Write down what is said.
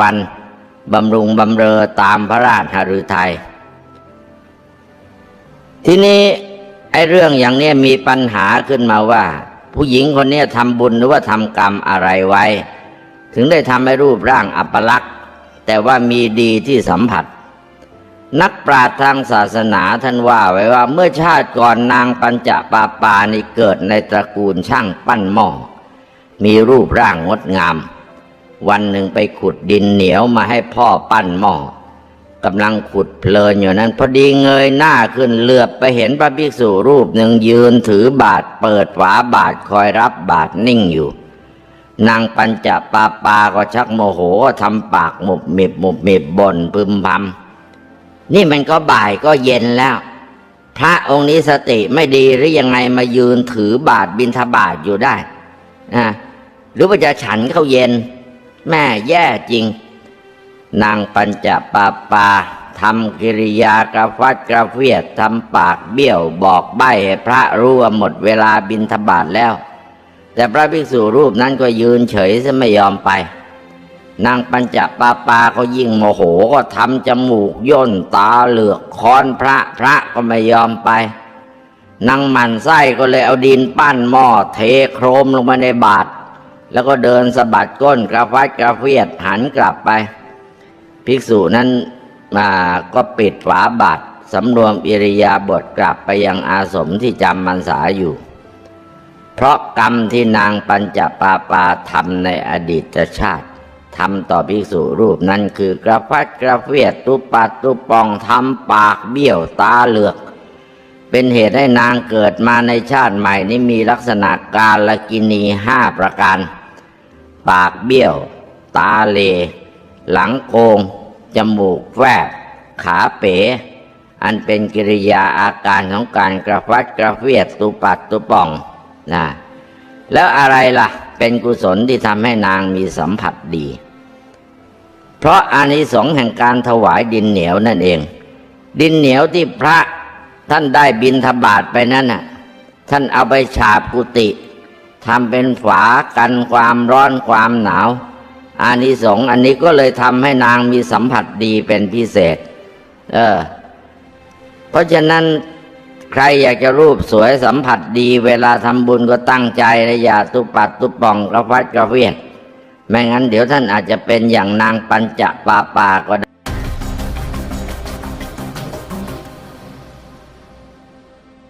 วันบำรุงบำเรอตามพระราชหฤทัยทีนี้ไอ้เรื่องอย่างนี้มีปัญหาขึ้นมาว่า ผู้หญิงคนนี้ทำบุญหรือว่าทำกรรมอะไรไว้ ถึงได้ทำให้รูปร่างอัปลักษณ์แต่ว่ามีดีที่สัมผัส นักปราชญ์ทางศาสนาท่านว่าไว้ว่าเมื่อชาติก่อนนางปัญจปาปานี่เกิดในตระกูลช่างปั้นหม้อมีรูปร่างงดงาม วันหนึ่งไปขุดดินเหนียวมาให้พ่อปั้นหม้อกำลังขุดเพลินอยู่นั้น พอดีเงยหน้าขึ้นเหลือบไปเห็นพระภิกษุรูปหนึ่งยืนถือบาทเปิดฝาบาทคอยรับบาทนิ่งอยู่ นางปัญจปาปาก็ชักโมโหทำปากหมุบหมิบหมุบหมิบบ่นพึมพำนี่มันก็บ่ายก็เย็นแล้ว พระองค์นี้สติไม่ดีหรือยังไงมายืนถือบาทบินทบาทอยู่ได้นะหรือว่าจะฉันเข้าเย็น แม่แย่จริง นางปัญจปาปาทำกิริยากระฟัดกระเฟียดทำปากเบี้ยวบอกใบ้ให้พระรู้ว่าหมดเวลาบินทบาทแล้ว แต่พระภิกษุรูปนั้นก็ยืนเฉยซะไม่ยอมไป นางปัญจปาปาก็ยิ่งโมโหก็ทำจมูกย่นตาเหลือกค้อนพระพระก็ไม่ยอมไปนางมันไส้ก็เลยเอาดินปั้นหม้อเทโครมลงมาในบาท แล้วก็เดินสะบัดก้นกระฟัดกระเฟียดหันกลับไป ภิกษุนั้นมาก็ปิดฝาบาทสำรวมอิริยาบถกลับไปยังอาสมที่จำมันษาอยู่ เพราะกรรมที่นางปัญจปาปาทำในอดีตชาติทำต่อภิกษุรูปนั้นคือกระพัดกระเฟียดตุปัดตุปองทำปากเบี้ยวตาเหลือก เป็นเหตุให้นางเกิดมาในชาติใหม่นี้มีลักษณะการละกินีห้าประการ ปากเบี้ยว ตาเล หลังโกง จมูกแฝบขาเป๋ อันเป็นกิริยาอาการของการกระฟัดกระเฟียดตุปัดตุป่องนะแล้วอะไรล่ะ เป็นกุศลที่ทำให้นางมีสัมผัสดี เพราะอานิสงส์แห่งการถวายดินเหนียวนั่นเอง ดินเหนียวที่พระท่านได้บินทบาทไปนั่นน่ะท่านเอาไปฉาบกุฏิ ทำเป็นฝากันความร้อนความหนาวอานิสงส์อันนี้ก็เลยทำให้นางมีสัมผัสดีเป็นพิเศษ เออ เพราะฉะนั้นใครอยากจะรูปสวยสัมผัสดี เวลาทำบุญก็ตั้งใจนะอย่าตุปัดตุปองกระฟัดกระเฟียดไม่งั้นเดี๋ยวท่านอาจจะเป็นอย่างนางปัญจปาปาก็ได้